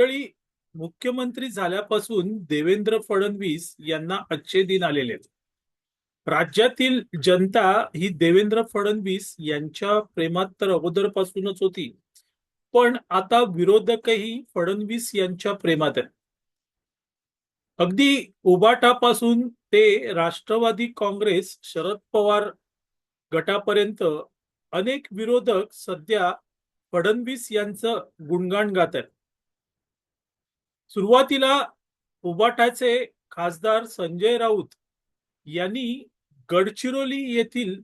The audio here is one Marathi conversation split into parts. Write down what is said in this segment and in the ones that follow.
मंडळी मुख्यमंत्री झाल्यापासून देवेंद्र फडणवीस यांना अच्छे दिन आलेले आहेत. राज्यातील जनता ही देवेंद्र फडणवीस यांच्या प्रेमात तर अगोदरपासूनच होती पण आता विरोधकही फडणवीस यांच्या प्रेमात आहेत. अगदी उबाटापासून ते राष्ट्रवादी काँग्रेस शरद पवार गटापर्यंत अनेक विरोधक सध्या फडणवीस यांचं गुणगान गात आहेत. सुरुवातीला उबाटाचे खासदार संजय राऊत यांनी गडचिरोली येथील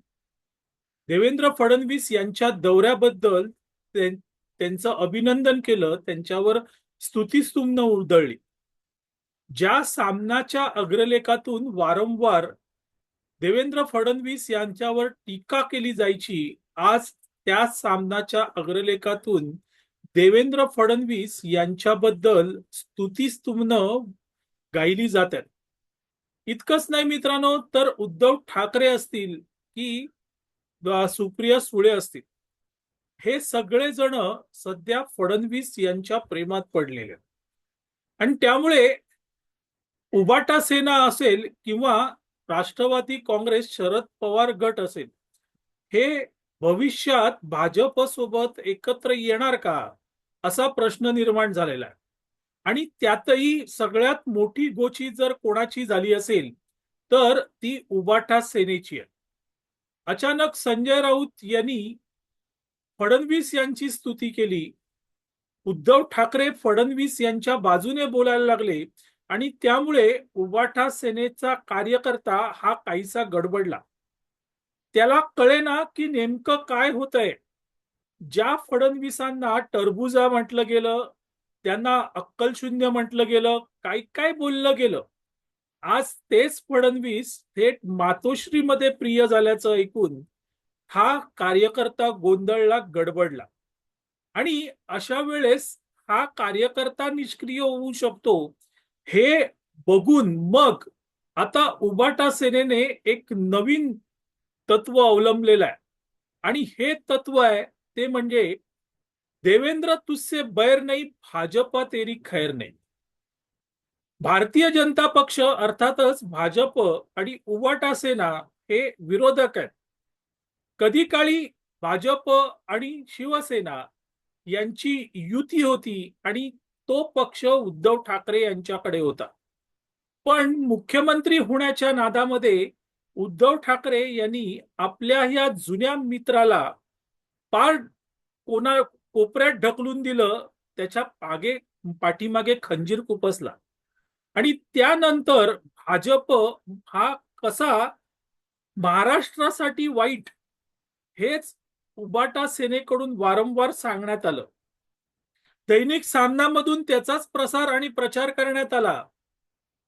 देवेंद्र फडणवीस यांच्या दौऱ्याबद्दल त्यांचं अभिनंदन केलं. त्यांच्यावर स्तुतीस्तुम्न उधळली. ज्या सामनाच्या अग्रलेखातून वारंवार देवेंद्र फडणवीस यांच्यावर टीका केली जायची आज त्या सामनाच्या अग्रलेखातून देवेंद्र फडणवीस यांच्याबद्दल स्तुतीस्तुम्न गायली जातात. इतकंच नाही मित्रांनो तर उद्धव ठाकरे असतील की सुप्रिया सुळे असतील हे सगळे जण सध्या फडणवीस यांच्या प्रेमात पडलेले आणि त्यामुळे उबाटा सेना असेल किंवा राष्ट्रवादी काँग्रेस शरद पवार गट असेल हे भविष्यात भाजप सोबत एकत्र येणार का? असा प्रश्न निर्माण झालेला आहे. आणि त्यातही सगळ्यात मोठी गोची जर कोणाची झाली असेल तर ती उबाटा सेनेची आहे. अचानक संजय राऊत यांनी फडणवीस यांची स्तुती केली. उद्धव ठाकरे फडणवीस यांच्या बाजूने बोलायला लागले आणि त्यामुळे उबाटा सेनेचा कार्यकर्ता हा काहीसा गडबडला. त्याला कळेना की नेमकं काय होतंय. ज्या फडणवीसांना टरबुजा म्हटलं गेलं त्यांना अक्कलशून्य म्हटलं गेलं काय काय बोललं गेलं. आज तेच फडणवीस थेट मातोश्रीमध्ये प्रिय झाल्याचं ऐकून हा कार्यकर्ता गोंधळला गडबडला. आणि अशा वेळेस हा कार्यकर्ता निष्क्रिय होऊ शकतो हे बघून मग आता उबाटा सेनेने एक नवीन तत्व अवलंबलेलं आहे. आणि हे तत्व आहे ते म्हणजे देवेंद्र तुस्से बैर नाही भाजपा तेरी खैर नाही भारतीय जनता पक्ष अर्थातच भाजप आणि उवाटा सेना हे विरोधक आहेत. कधी काळी भाजप आणि शिवसेना यांची युती होती आणि तो पक्ष उद्धव ठाकरे यांच्याकडे होता. पण मुख्यमंत्री होण्याच्या नादामध्ये उद्धव ठाकरे यांनी आपल्या ह्या जुन्या मित्राला पार कोणा कोपऱ्यात ढकलून दिलं त्याच्यामागे पाठीमागे खंजीर कुपसला. आणि त्यानंतर भाजप हा कसा महाराष्ट्रासाठी वाईट हेच उबाटा सेनेकडून वारंवार सांगण्यात आलं. दैनिक सामनामधून त्याचाच प्रसार आणि प्रचार करण्यात आला.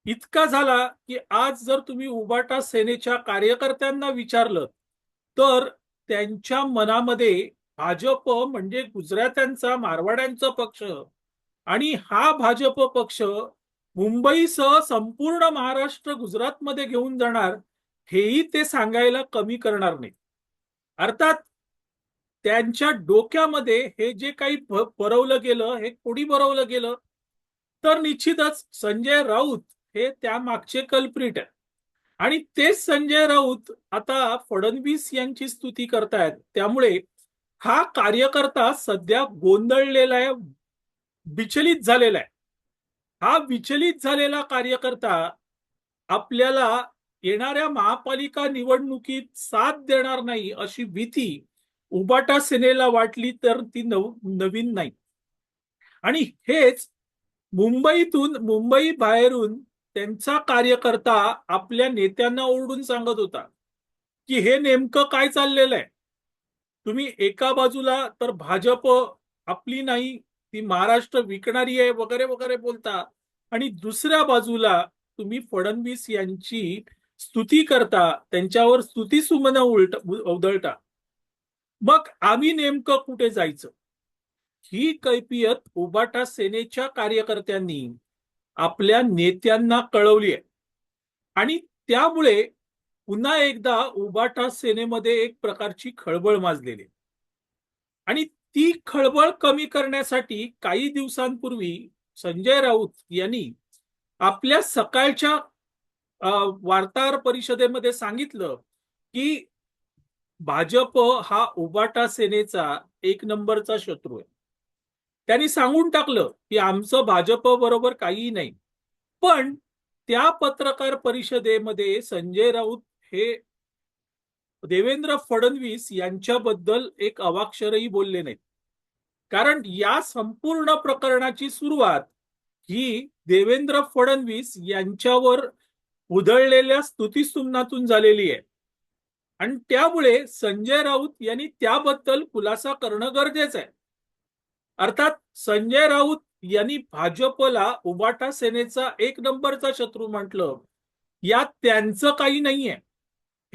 इतका झाला की आज जर तुम्ही उबाटा सेनेच्या कार्यकर्त्यांना विचारलं तर त्यांच्या मनामध्ये भाजप म्हणजे गुजरात्यांचा मारवाड्यांचा पक्ष आणि हा भाजप पक्ष मुंबईसह संपूर्ण महाराष्ट्र गुजरातमध्ये घेऊन जाणार हेही ते सांगायला कमी करणार नाही अर्थात त्यांच्या डोक्यामध्ये हे जे काही बरवलं गेलं हे कोणी भरवलं गेलं तर निश्चितच संजय राऊत हे त्यामागचे कल्प्रिट आहे आणि तेच संजय राऊत आता फडणवीस यांची स्तुती करतायत. त्यामुळे हा कार्यकर्ता सध्या गोंधळलेला आहे विचलित झालेला आहे. हा विचलित झालेला कार्यकर्ता आपल्याला येणाऱ्या महापालिका निवडणुकीत साथ देणार नाही अशी भीती उबाटा सेनेला वाटली तर ती नव नवीन नाही. आणि हेच मुंबईतून मुंबई बाहेरून त्यांचा कार्यकर्ता आपल्या नेत्यांना ओरडून सांगत होता की हे नेमकं काय चाललेलं आहे? तुम्ही एका बाजूला तर भाजप आपली नाही ती महाराष्ट्र विकणारी आहे वगैरे वगैरे बोलता आणि दुसऱ्या बाजूला तुम्ही फडणवीस यांची स्तुती करता त्यांच्यावर स्तुती सुमन उलट उधळता. मग आम्ही नेमकं कुठे जायचं? ही कैफियत उबाटा सेनेच्या कार्यकर्त्यांनी आपल्या नेत्यांना कळवली आहे आणि त्यामुळे पुन्हा एकदा उबाटा सेनेमध्ये एक प्रकारची खळबळ माजलेली. आणि ती खळबळ कमी करण्यासाठी काही दिवसांपूर्वी संजय राऊत यांनी आपल्या सकाळच्या वार्ताहर परिषदेमध्ये सांगितलं की भाजप हा उबाटा सेनेचा एक नंबरचा शत्रू आहे. त्यांनी सांगून टाकलं की आमचं भाजप बरोबर काहीही नाही. पण त्या पत्रकार परिषदेमध्ये संजय राऊत हे देवेंद्र फडणवीस यांच्याबद्दल एक अवाक्षरही बोलले नाहीत. कारण या संपूर्ण प्रकरणाची सुरुवात ही देवेंद्र फडणवीस यांच्यावर उधळलेल्या स्तुतीस्तुमनातून झालेली आहे. आणि त्यामुळे संजय राऊत यांनी त्याबद्दल खुलासा करणं गरजेचं आहे. अर्थात संजय राऊत यांनी भाजपला उबाटा सेनेचा एक नंबरचा शत्रू म्हटलं. यात त्यांचं काही नाहीये.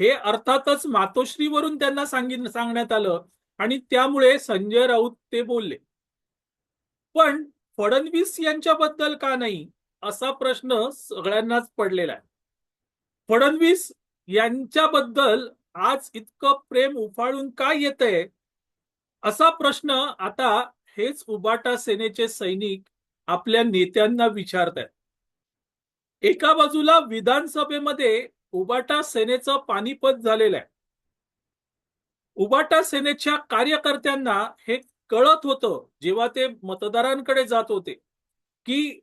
हे अर्थातच मातोश्रीवरून त्यांना सांगितलं सांगण्यात आलं आणि त्यामुळे संजय राऊत ते बोलले. पण फडणवीस यांच्याबद्दल का नाही असा प्रश्न सगळ्यांनाच पडलेला आहे. फडणवीस यांच्याबद्दल आज इतकं प्रेम उफाळून का येतंय? असा प्रश्न आता हेच उबाटा सेनेचे सैनिक आपल्या नेत्यांना विचारत आहेत एका बाजूला विधानसभेमध्ये उबाटा सेनेचं पानिपत झालेलं आहे. उबाटा सेनेच्या कार्यकर्त्यांना हे कळत होतं जेव्हा ते मतदारांकडे जात होते की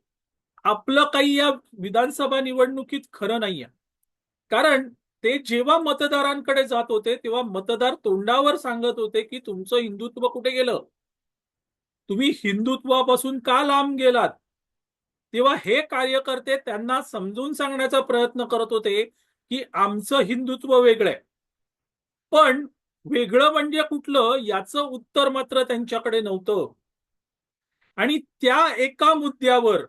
आपलं काही या विधानसभा निवडणुकीत खरं नाहीये. कारण ते जेव्हा मतदारांकडे जात होते तेव्हा मतदार तोंडावर सांगत होते की तुमचं हिंदुत्व कुठे गेलं? तुम्ही हिंदुत्वापासून का लांब गेलात? तेव्हा हे कार्यकर्ते त्यांना समजून सांगण्याचा प्रयत्न करत होते की आमचं हिंदुत्व वेगळं आहे. पण वेगळं म्हणजे कुठलं याचं उत्तर मात्र त्यांच्याकडे नव्हतं. आणि त्या एका मुद्द्यावर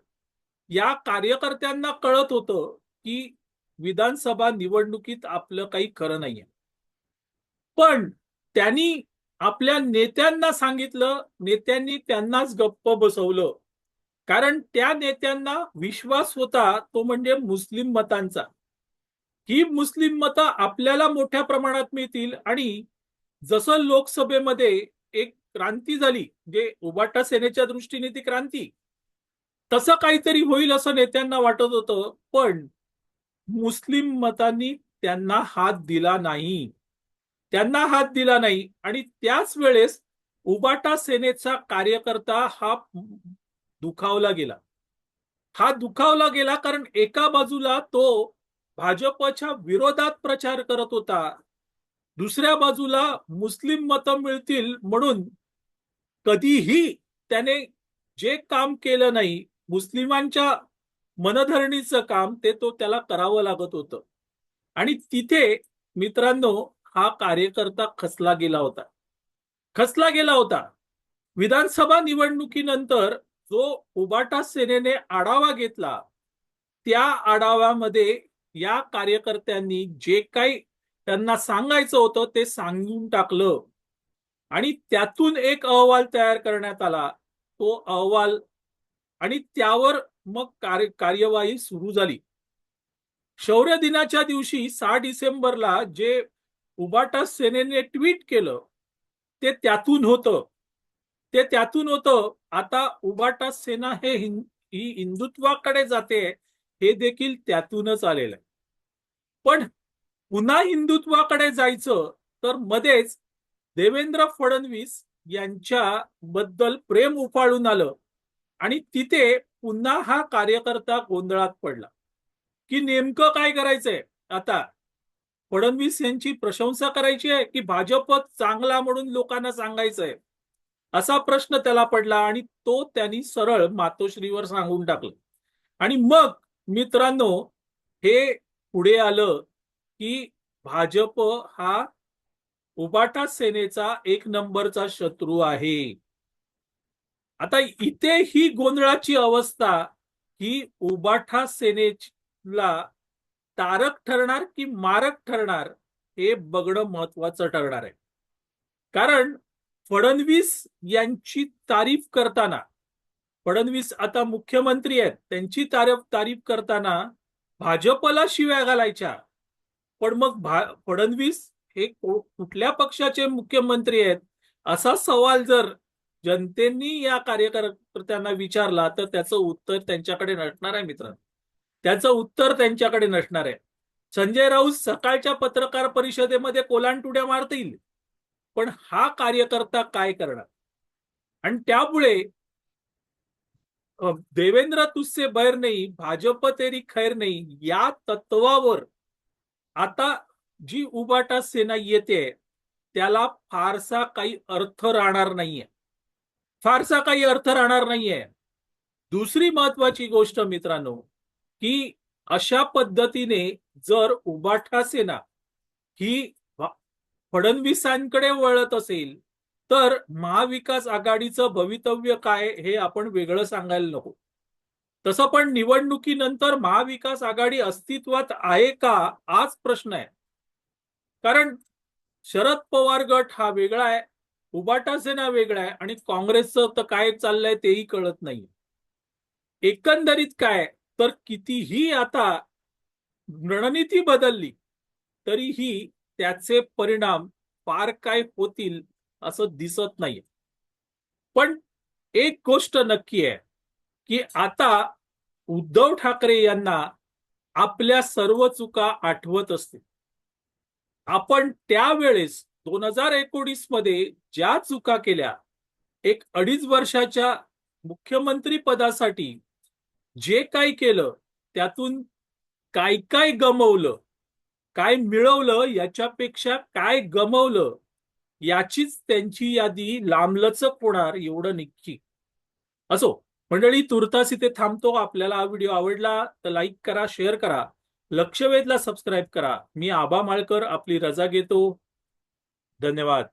या कार्यकर्त्यांना कळत होतं की विधानसभा निवडणुकीत आपलं काही खरं नाहीये. पण त्यांनी आपल्या नेत्यांना सांगितलं नेत्यांनी त्यांनाच गप्प बसवलं. कारण त्या नेत्यांना विश्वास होता तो म्हणजे मुस्लिम मतांचा. ही मुस्लिम मतं आपल्याला मोठ्या प्रमाणात मिळतील आणि जसं लोकसभेमध्ये एक क्रांती झाली जे उबाटा सेनेच्या दृष्टीने ती क्रांती तसं काहीतरी होईल असं नेत्यांना वाटत होतं पण मुस्लिम मतांनी त्यांना हात दिला नाही. त्यांना हात दिला नाही. आणि त्याच वेळेस उबाटा सेनेचा कार्यकर्ता हा दुखावला गेला. हा दुखावला गेला कारण एका बाजूला तो भाजपच्या विरोधात प्रचार करत होता. दुसऱ्या बाजूला मुस्लिम मतं मिळतील म्हणून कधीही त्याने जे काम केलं नाही मुस्लिमांच्या मनधरणीचं काम ते तो त्याला करावं लागत होतं. आणि तिथे मित्रांनो हा कार्यकर्ता खचला गेला होता. खचला गेला होता. विधानसभा निवडणुकीनंतर जो उबाटा सेनेने आढावा घेतला त्या आढाव्यामध्ये या कार्यकर्त्यांनी जे काही त्यांना सांगायचं होतं ते सांगून टाकलं. आणि त्यातून एक अहवाल तयार करण्यात आला. तो अहवाल आणि त्यावर मग कार्य कार्यवाही सुरू झाली. शौर्य दिनाच्या दिवशी सहा डिसेंबरला जे उबाटा सेनेने ट्विट केलं. ते त्यातून होतं. ते त्यातून होतं. आता उबाटा सेना हे ही हिंदुत्वाकडे जाते हे देखील त्यातूनच आलेलं आहे. पण पुन्हा हिंदुत्वाकडे जायचं तर मध्येच देवेंद्र फडणवीस यांच्या बद्दल प्रेम उफाळून आलं आणि तिथे पुन्हा हा कार्यकर्ता गोंधळात पडला. की नेमकं काय करायचंय? आता फडणवीस यांची प्रशंसा करायची आहे की भाजप चांगला म्हणून लोकांना सांगायचंय. असा प्रश्न त्याला पडला आणि तो त्यांनी सरळ मातोश्रीवर सांगून टाकलं. आणि मग मित्रांनो हे पुढे आलं की भाजप हा उबाटा सेनेचा एक नंबरचा शत्रू आहे. आता इथे ही गोंधळाची अवस्था ही उबाठा सेनेला तारक ठरणार की मारक ठरणार हे बघणं महत्वाचं ठरणार आहे. कारण फडणवीस यांची तारीफ करताना फडणवीस आता मुख्यमंत्री आहेत त्यांची तारीफ तारीफ करताना भाजपला शिव्या घालायच्या. पण मग भा फडणवीस हे कुठल्या पक्षाचे मुख्यमंत्री आहेत असा सवाल जर जनतेनी या कार्यकर्त्यांना विचारला तर त्याचं उत्तर त्यांच्याकडे नसणार आहे मित्रांनो. त्याचं उत्तर त्यांच्याकडे नसणार आहे. संजय राऊत सकाळच्या पत्रकार परिषदेमध्ये कोलांटुड्या मारतील. पण हा कार्यकर्ता काय करणार? आणि त्यामुळे देवेंद्र तुझसे बैर नाही भाजप तेरी खैर नाही या तत्वावर आता जी उबाटा सेना येते त्याला फारसा काही अर्थ राहणार नाहीये. फारसा काही अर्थ राहणार नाहीये. दुसरी महत्वाची गोष्ट मित्रांनो की अशा पद्धतीने जर उबाठा सेना ही फडणवीसांकडे वळत असेल तर महाविकास आघाडीचं भवितव्य काय हे आपण वेगळं सांगायला नको. तसं पण निवडणुकीनंतर महाविकास आघाडी अस्तित्वात आहे का आज प्रश्न आहे. कारण शरद पवार गट हा वेगळा आहे उबाटा सेना वेगळा आहे आणि काँग्रेसचं तर काय चाललंय तेही कळत नाही एकंदरीत काय तर कितीही आता रणनीती बदलली तरीही त्याचे परिणाम फार काय होतील असं दिसत नाही पण एक गोष्ट नक्की आहे की आता उद्धव ठाकरे यांना आपल्या सर्व चुका आठवत असतील. आपण त्यावेळेस दोन हजार एकोणीसमध्ये ज्या चुका केल्या एक अडीच वर्षाच्या मुख्यमंत्री पदासाठी जे काय केलं त्यातून काय काय गमवलं काय मिळवलं याच्यापेक्षा काय गमवलं याचीच त्यांची यादी लांबलचक होणार एवढं निक्की. असो मंडळी तुर्तास इथे थांबतो. आपल्याला हा व्हिडिओ आवडला तर लाईक करा शेअर करा. लक्षवेधला सबस्क्राईब करा. मी आबा माळकर आपली रजा घेतो. धन्यवाद.